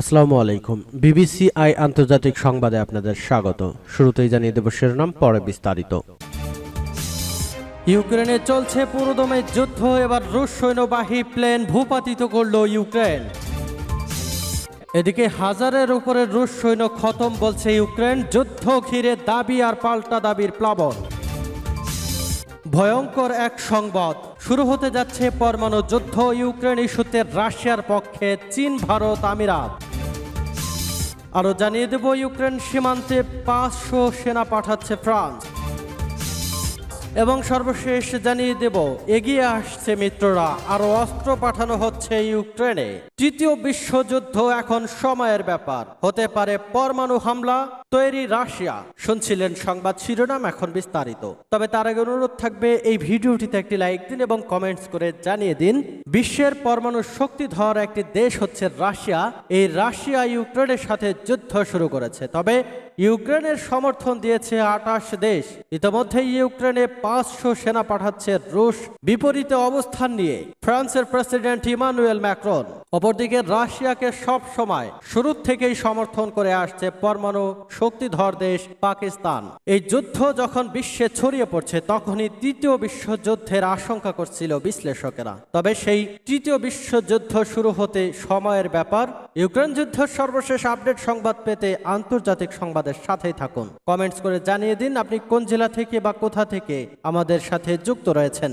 আসসালামু আলাইকুম। BBC I আন্তর্জাতিক সংবাদে আপনাদের স্বাগত। শুরুতেই জানিয়ে দেব শিরোনাম, পরে বিস্তারিত। ইউক্রেনে চলছে পুরোদমে যুদ্ধ, এবার রুশ সৈন্যবাহী প্লেন ভূপাতিত করল ইউক্রেন। এদিকে হাজারের উপরে রুশ সৈন্য খতম বলছে ইউক্রেন, যুদ্ধ ঘিরে দাবি আর পাল্টা দাবির প্লাবন। ভয়ঙ্কর এক সংবাদ, শুরু হতে যাচ্ছে পরমাণু যুদ্ধ, ইউক্রেন ইস্যুতে রাশিয়ার পক্ষে চীন, ভারত, আমিরাত। আরও জানিয়ে দেব, ইউক্রেন সীমান্তে পাঁচশো সেনা পাঠাচ্ছে ফ্রান্স। এবং সর্বশেষ জানিয়ে দেব, এগিয়ে আসছে মিত্ররা। আরও অস্ত্র পাঠানো হচ্ছে ইউক্রেনে। তৃতীয় বিশ্বযুদ্ধ এখন সময়ের ব্যাপার। হতে পারে পরমাণু হামলা তৈরি রাশিয়া। শুনছিলেন সংবাদ শিরোনাম এখন বিস্তারিত। তবে তার আগে অনুরোধ থাকবে, এই ভিডিওটিতে একটি লাইক দিন এবং কমেন্টস করে জানিয়ে দিন, বিশ্বের পরমাণু শক্তিধর একটি দেশ হচ্ছে রাশিয়া। এই রাশিয়া ইউক্রেনের সাথে যুদ্ধ শুরু করেছে। তবে ইউক্রেনের সমর্থন দিয়েছে আটাশ দেশ। ইতিমধ্যে ইউক্রেনে পাঁচশো সেনা পাঠাচ্ছে রুশ। বিপরীতে অবস্থান নিয়ে ফ্রান্সের প্রেসিডেন্ট ইমানুয়েল ম্যাক্রন। অপরদিকে রাশিয়াকে সব সময় শুরু থেকেই সমর্থন করে আসছে পরমাণু শক্তিধর দেশ পাকিস্তান। এই যুদ্ধ যখন বিশ্বে ছড়িয়ে পড়ছে, তখনই তৃতীয় বিশ্বযুদ্ধের আশঙ্কা করছিল বিশ্লেষকেরা। তবে সেই তৃতীয় বিশ্বযুদ্ধ শুরু হতে সময়ের ব্যাপার। ইউক্রেন যুদ্ধের সর্বশেষ আপডেট সংবাদ পেতে আন্তর্জাতিক সংবাদের সাথেই থাকুন। কমেন্টস করে জানিয়ে দিন আপনি কোন জেলা থেকে বা কোথা থেকে আমাদের সাথে যুক্ত রয়েছেন।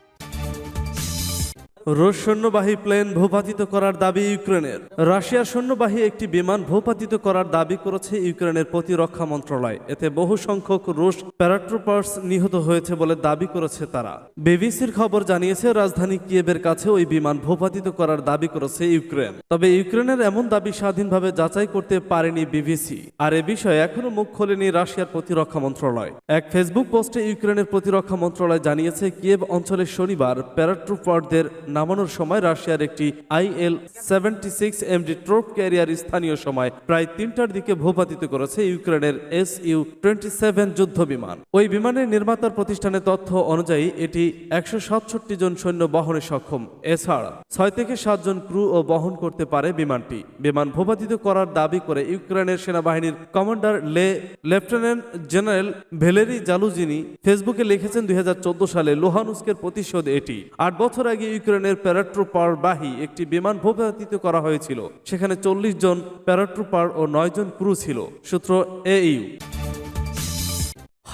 রুশ সৈন্যবাহী প্লেন ভূপাতিত করার দাবি ইউক্রেনের। রাশিয়ার সৈন্যবাহী একটি বিমান ভূপাতিত করার দাবি করেছে ইউক্রেনের প্রতিরক্ষা মন্ত্রণালয়। এতে বহু সংখ্যক রুশ প্যারাট্রুপার্স নিহত হয়েছে বলে দাবি করেছে তারা। বিবিসির খবর জানিয়েছে, রাজধানী কিয়েভের কাছে ওই বিমান ভূপাতিত করার দাবি করেছে ইউক্রেন। তবে ইউক্রেনের এমন দাবি স্বাধীনভাবে যাচাই করতে পারেনি বিবিসি। আর এ বিষয়ে এখনও মুখ খোলেনি রাশিয়ার প্রতিরক্ষা মন্ত্রণালয়। এক ফেসবুক পোস্টে ইউক্রেনের প্রতিরক্ষা মন্ত্রণালয় জানিয়েছে, কিয়েভ অঞ্চলে শনিবার প্যারাট্রুপারদের নামানোর সময় রাশিয়ার একটি IL seventy six MD troop carrier স্থানীয় সময় প্রায় তিনটার দিকে ভূপাতিত করেছে ইউক্রেনের এস ইউ টোয়েন্টি সেভেন যুদ্ধ বিমান ওই বিমানের নির্মাতার প্রতিষ্ঠানের তথ্য অনুযায়ী এটি একশো সাতষট্টি জন সৈন্য বহনে সক্ষম। এছাড়া ছয় থেকে সাতজন ক্রু ও বহন করতে পারে বিমানটি। বিমান ভূপাতিত করার দাবি করে ইউক্রেনের সেনাবাহিনীর কমান্ডার লে লেফটেন্যান্ট জেনারেল ভেলেরি জালুজিনি ফেসবুকে লিখেছেন দুই হাজার চোদ্দ সালে লোহানুস্কের প্রতিশোধ এটি। আট বছর আগে ইউক্রেনের প্যারাট্রুপার বাহী একটি বিমান ভূপাতিত করা হয়েছিল। সেখানে চল্লিশ জন প্যারাট্রুপার ও নয় জন ক্রু ছিল। সূত্র এইউ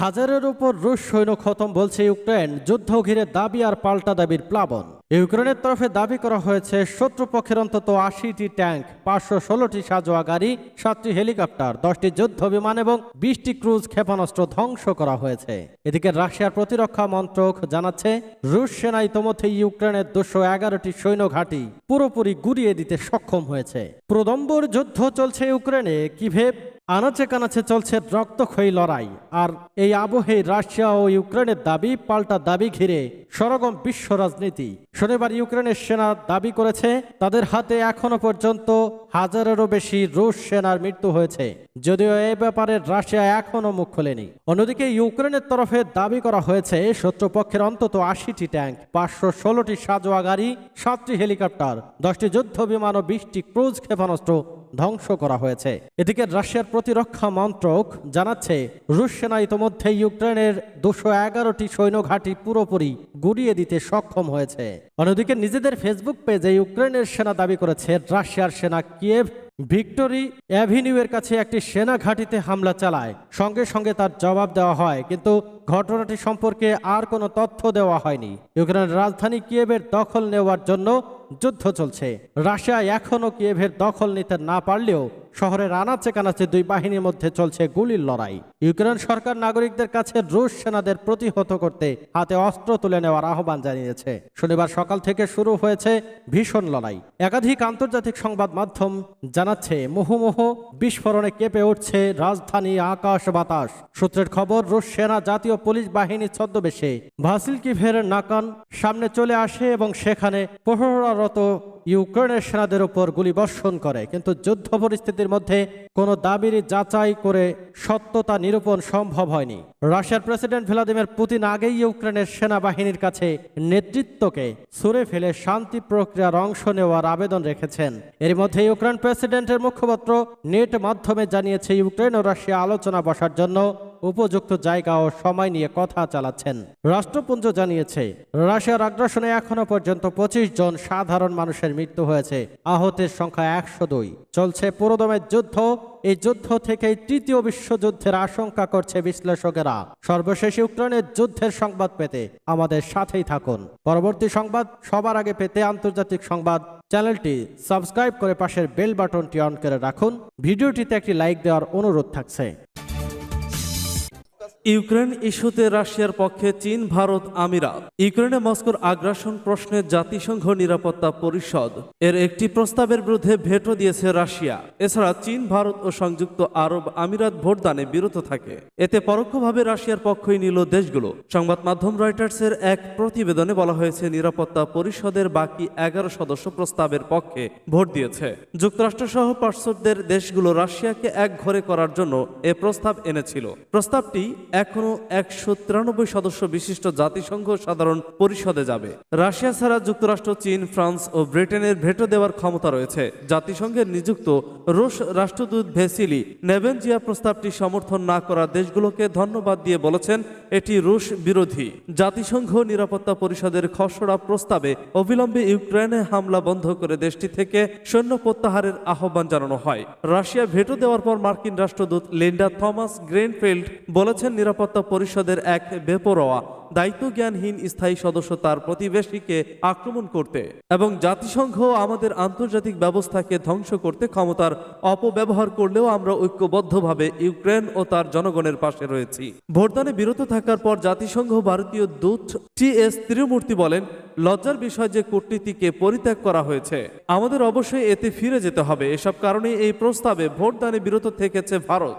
হাজারের উপর রুশ সৈন্য খতম বলছে ইউক্রেন। যুদ্ধ ঘিরে দাবি আর পাল্টা দাবির প্লাবন। ইউক্রেনের তরফে দাবি করা হয়েছে, শত্রুপক্ষের অন্তত আশিটি ট্যাঙ্ক, পাঁচশো ষোলোটি সাজোয়া গাড়ি, সাতটি হেলিকপ্টার, দশটি যুদ্ধ বিমান এবং বিশটি ক্রুজ ক্ষেপণাস্ত্র ধ্বংস করা হয়েছে। এদিকে রাশিয়ার প্রতিরক্ষা মন্ত্রক জানাচ্ছে, রুশ সেনা ইতোমধ্যে ইউক্রেনের দুশো এগারোটি সৈন্য ঘাঁটি পুরোপুরি গুড়িয়ে দিতে সক্ষম হয়েছে। প্রদম্বর যুদ্ধ চলছে ইউক্রেনে। কিভেব আনাচে কানাচে চলছে রক্তক্ষয়ী লড়াই। আর এই আবহে রাশিয়া ও ইউক্রেনের দাবি, পাল্টা দাবি ঘিরে সরগম বিশ্ব রাজনীতি। শনিবার ইউক্রেনের সেনা দাবি করেছে, তাদের হাতে এখনও পর্যন্ত হাজারেরও বেশি রুশ সেনার মৃত্যু হয়েছে। যদিও এ ব্যাপারে রাশিয়া এখনও মুখ খোলেনি। অন্যদিকে ইউক্রেনের তরফে দাবি করা হয়েছে, শত্রুপক্ষের অন্তত আশিটি ট্যাঙ্ক, পাঁচশো ষোলোটি সাজোয়া গাড়ি, সাতটি হেলিকপ্টার, দশটি যুদ্ধ বিমান ও বিশটি ক্রুজ ক্ষেপণাস্ত্র ধ্বংস করা হয়েছে। এদিকে রাশিয়ার প্রতিরক্ষা মন্ত্রক জানাচ্ছে, রুশ সেনা ইতোমধ্যে ইউক্রেনের দুশো এগারোটি সৈন্য ঘাঁটি পুরোপুরি গুড়িয়ে দিতে সক্ষম হয়েছে। অন্যদিকে নিজেদের ফেসবুক পেজে ইউক্রেনের সেনা দাবি করেছে, রাশিয়ার সেনা কিয়েভ ভিক্টোরি অ্যাভিনিউয়ের কাছে একটি সেনা ঘাঁটিতে হামলা চালায়। সঙ্গে সঙ্গে তার জবাব দেওয়া হয়, কিন্তু ঘটনাটি সম্পর্কে আর কোনো তথ্য দেওয়া হয়নি। ইউক্রেনের রাজধানী কিয়েভের দখল নেওয়ার জন্য যুদ্ধ চলছে। রাশিয়া এখনও কিয়েভের দখল নিতে না পারলেও শহরের আনাচে কানাচে দুই বাহিনীর মধ্যে চলছে গুলির লড়াই। ইউক্রেন সরকার নাগরিকদের কাছে রুশ সেনাদের প্রতিহত করতে হাতে অস্ত্র তুলে নেওয়ার আহ্বান জানিয়েছে। শনিবার সকাল থেকে শুরু হয়েছে ভীষণ লড়াই। একাধিক আন্তর্জাতিক সংবাদ মাধ্যম জানাচ্ছে মুহুমুহু বিস্ফোরণে কেঁপে উঠছে রাজধানী আকাশ বাতাস। সূত্রের খবর, রুশ সেনা জাতীয় পুলিশ বাহিনীর ছদ্মবেশে ভাসিল কিভের নাকান সামনে চলে আসে এবং সেখানে ろと ইউক্রেনের সেনাদের উপর গুলিবর্ষণ করে, কিন্তু যুদ্ধ পরিস্থিতির মধ্যে কোনো দাবির যাচাই করে সত্যতা নিরূপণ সম্ভব হয়নি। রাশিয়ার প্রেসিডেন্ট ভ্লাদিমির পুতিন আগেই ইউক্রেনের সেনাবাহিনীর কাছে নেতৃত্বকে ছুড়ে ফেলে শান্তি প্রক্রিয়ার অংশ নেওয়ার আবেদন রেখেছেন। এর মধ্যে ইউক্রেন প্রেসিডেন্টের মুখপাত্র নেট মাধ্যমে জানিয়েছে, ইউক্রেন ও রাশিয়া আলোচনা বসার জন্য উপযুক্ত জায়গা ও সময় নিয়ে কথা চালাচ্ছেন। রাষ্ট্রপুঞ্জ জানিয়েছে, রাশিয়ার আগ্রাসনে এখনও পর্যন্ত পঁচিশ জন সাধারণ মানুষের মৃত্যু হয়েছে। আহতের সংখ্যা একশো দুই। চলছে পুরোদমের যুদ্ধ। এই যুদ্ধ থেকেই তৃতীয় বিশ্বযুদ্ধের আশঙ্কা করছে বিশ্লেষকেরা। সর্বশেষ ইউক্রেনের যুদ্ধের সংবাদ পেতে আমাদের সাথেই থাকুন। পরবর্তী সংবাদ সবার আগে পেতে আন্তর্জাতিক সংবাদ চ্যানেলটি সাবস্ক্রাইব করে পাশের বেল বাটনটি অন করে রাখুন। ভিডিওটিতে একটি লাইক দেওয়ার অনুরোধ থাকছে। ইউক্রেন ইস্যুতে রাশিয়ার পক্ষে চীন, ভারত, আমিরাত। ইউক্রেনে মস্কোর আগ্রাসন প্রশ্নে জাতিসংঘ নিরাপত্তা পরিষদ। এর একটি প্রস্তাবের বিরুদ্ধে ভেটো দিয়েছে রাশিয়া। এছাড়া চীন, ভারত ও সংযুক্ত আরব আমিরাত ভোটদানে বিরত থাকে। এতে পরোক্ষভাবে রাশিয়ার পক্ষই নিল দেশগুলো। সংবাদ মাধ্যম রয়টার্সের এক প্রতিবেদনে বলা হয়েছে, নিরাপত্তা পরিষদের বাকি এগারো সদস্য প্রস্তাবের পক্ষে ভোট দিয়েছে। যুক্তরাষ্ট্রসহ পার্শ্বদের দেশগুলো রাশিয়াকে এক ঘরে করার জন্য এ প্রস্তাব এনেছিল। প্রস্তাবটি এখনও একশো তিরানব্বই সদস্য বিশিষ্ট জাতিসংঘ সাধারণ পরিষদে যাবে। রাশিয়া ছাড়া যুক্তরাষ্ট্র, চীন, ফ্রান্স ও ব্রিটেনের ভেটো দেওয়ার ক্ষমতা রয়েছে। জাতিসংঘের নিযুক্ত রুশ রাষ্ট্রদূত ভেসিলি নেভেনজিয়া প্রস্তাবটি সমর্থন না করা দেশগুলোকে ধন্যবাদ দিয়ে বলেছেন, এটি রুশ বিরোধী। জাতিসংঘ নিরাপত্তা পরিষদের খসড়া প্রস্তাবে অবিলম্বে ইউক্রেনে হামলা বন্ধ করে দেশটি থেকে সৈন্য প্রত্যাহারের আহ্বান জানানো হয়। রাশিয়া ভেটো দেওয়ার পর মার্কিন রাষ্ট্রদূত লিন্ডা থমাস গ্রেনফিল্ড বলেছেন নিরাপত্তা পরিষদের এক বেপরোয়া, দায়িত্বজ্ঞানহীন স্থায়ী সদস্য তার প্রতিবেশীকে আক্রমণ করতে এবং জাতিসংঘ আমাদের আন্তর্জাতিক ব্যবস্থাকে ধ্বংস করতে ক্ষমতার অপব্যবহার করলেও আমরা ঐক্যবদ্ধভাবে ইউক্রেন ও তার জনগণের পাশে রয়েছি। ভোটদানে বিরত থাকার পর জাতিসংঘ ভারতীয় দূত টি এস ত্রিমূর্তি বলেন, লজ্জার বিষয় যে কূটনীতিকে পরিত্যাগ করা হয়েছে, আমাদের অবশ্যই এতে ফিরে যেতে হবে। এসব কারণে এই প্রস্তাবে ভোটদানে বিরত থেকেছে ভারত।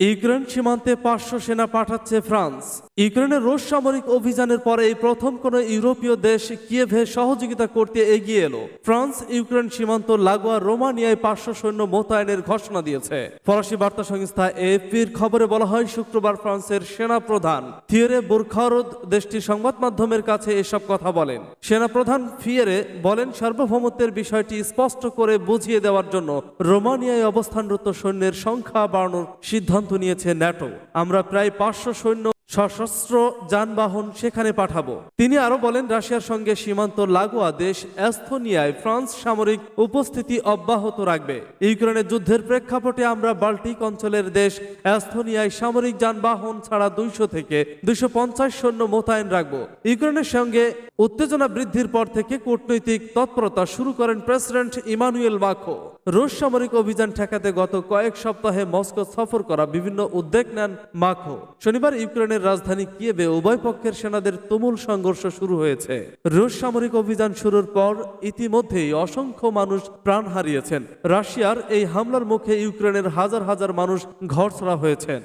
ইউক্রেন সীমান্তে পাঁচশো সেনা পাঠাচ্ছে ফ্রান্স। ইউক্রেনের রুশ সামরিক অভিযানের পরে এই প্রথম কোন ইউরোপীয় দেশ কিয়েভে সহযোগিতা করতে এগিয়ে এলো। ফ্রান্স, ইউক্রেন সীমান্ত, লাগোয়া, রোমানিয়ায় পাঁচশো সৈন্য মোতায়েনের ঘোষণা দিয়েছে। ফরাসি বার্তা সংস্থা এএফপির খবরে বলা হয়, শুক্রবার ফ্রান্সের সেনা প্রধান থিয়েরে বুরখারদ দেশটির সংবাদ মাধ্যমের কাছে এসব কথা বলেন। সেনা প্রধান ফিয়েরে বলেন, সার্বভৌমত্বের বিষয়টি স্পষ্ট করে বুঝিয়ে দেওয়ার জন্য রোমানিয়ায় অবস্থানরত সৈন্যের সংখ্যা বাড়ানোর সিদ্ধান্ত নিয়েছে ন্যাটো। আমরা প্রায় পাঁচশো সৈন্য সশস্ত্র যানবাহন সেখানে পাঠাবো। তিনি আরও বলেন, রাশিয়ার সঙ্গে সীমান্ত লাগোয়া দেশ অ্যাস্থোনিয়ায় ফ্রান্স সামরিক উপস্থিতি অব্যাহত রাখবে। ইউক্রেনের যুদ্ধের প্রেক্ষাপটে আমরা বাল্টিক অঞ্চলের দেশ অ্যাস্থোনিয়ায় সামরিক যানবাহন ছাড়া দুইশো থেকে দুইশো পঞ্চাশ সৈন্য মোতায়েন রাখব। ইউক্রেনের সঙ্গে উত্তেজনা বৃদ্ধির পর থেকে কূটনৈতিক তৎপরতা শুরু করেন প্রেসিডেন্ট ইমানুয়েল মাখো। রুশ সামরিক অভিযান ঠেকাতে গত কয়েক সপ্তাহে মস্কো সফর করা বিভিন্ন উদ্যোগ নেন মাখো। শনিবার ইউক্রেনের রাজধানী কিয়েভে উভয় পক্ষের সেনাদের তুমুল সংঘর্ষ শুরু হয়েছে। রুশ সামরিক অভিযান শুরুর পর ইতিমধ্যেই অসংখ্য মানুষ প্রাণ হারিয়েছেন। রাশিয়ার এই হামলার মুখে ইউক্রেনের হাজার হাজার মানুষ ঘরছড়া হয়েছেন।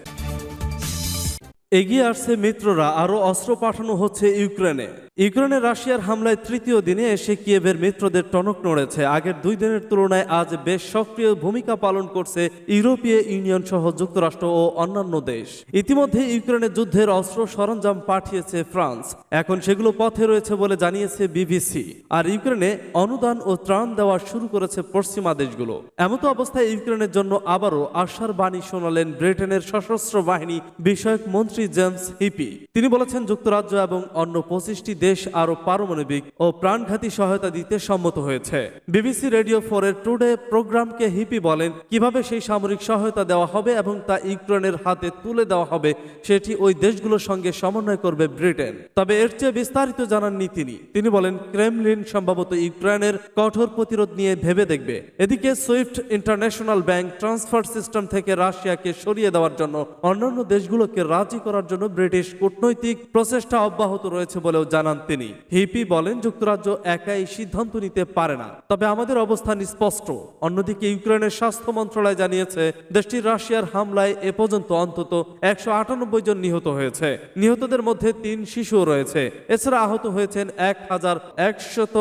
এগিয়ে আসছে মিত্ররা, আরও অস্ত্র পাঠানো হচ্ছে ইউক্রেনে। ইউক্রেনে রাশিয়ার হামলায় তৃতীয় দিনে এসে কিয়েভের মিত্রদের টনক নড়েছে। আগের দুই দিনের তুলনায় আজ বেশ সক্রিয় ভূমিকা পালন করছে ইউরোপীয় ইউনিয়ন সহ যুক্তরাষ্ট্র ও অন্যান্য দেশ। ইতিমধ্যে ইউক্রেনে যুদ্ধের অস্ত্র সরঞ্জাম পাঠিয়েছে ফ্রান্স। এখন সেগুলো পথে রয়েছে বলে জানিয়েছে বিবিসি। আর ইউক্রেনে অনুদান ও ত্রাণ দেওয়া শুরু করেছে পশ্চিমা দেশগুলো। এমতো অবস্থায় ইউক্রেনের জন্য আবারও আশার বাণী শোনালেন ব্রিটেনের সশস্ত্র বাহিনী বিষয়ক মন্ত্রী জেমস হিপি। তিনি বলেছেন, যুক্তরাজ্য এবং অন্য পঁচিশটি দেশ আরও পারমাণবিক ও প্রাণঘাতী সহায়তা দিতে সম্মত হয়েছে। বিবিসি রেডিও ফোরের টুডে প্রোগ্রামকে হিপি বলেন, কীভাবে সেই সামরিক সহায়তা দেওয়া হবে এবং তা ইউক্রেনের হাতে তুলে দেওয়া হবে, সেটি ওই দেশগুলোর সঙ্গে সমন্বয় করবে ব্রিটেন। তবে এর চেয়ে বিস্তারিত জানাননি তিনি। তিনি বলেন, ক্রেমলিন সম্ভবত ইউক্রেনের কঠোর প্রতিরোধ নিয়ে ভেবে দেখবে। এদিকে SWIFT international bank transfer system থেকে রাশিয়াকে সরিয়ে দেওয়ার জন্য অন্যান্য দেশগুলোকে রাজি করার জন্য ব্রিটিশ কূটনৈতিক প্রচেষ্টা অব্যাহত রয়েছে বলেও জানান তিনি। হিপি বলেন, যুক্তরাজ্য একাই সিদ্ধান্ত নিতে পারে না। তবে আমাদের অবস্থান স্পষ্ট। অন্যদিকে ইউক্রেনের স্বাস্থ্য মন্ত্রণালয় জানিয়েছে দেশটির রাশিয়ার হামলায় এ পর্যন্ত অন্তত একশো আটানব্বই জন নিহত হয়েছে। নিহতদের মধ্যে তিন শিশুও রয়েছে। এছাড়া আহত হয়েছেন এক হাজার একশত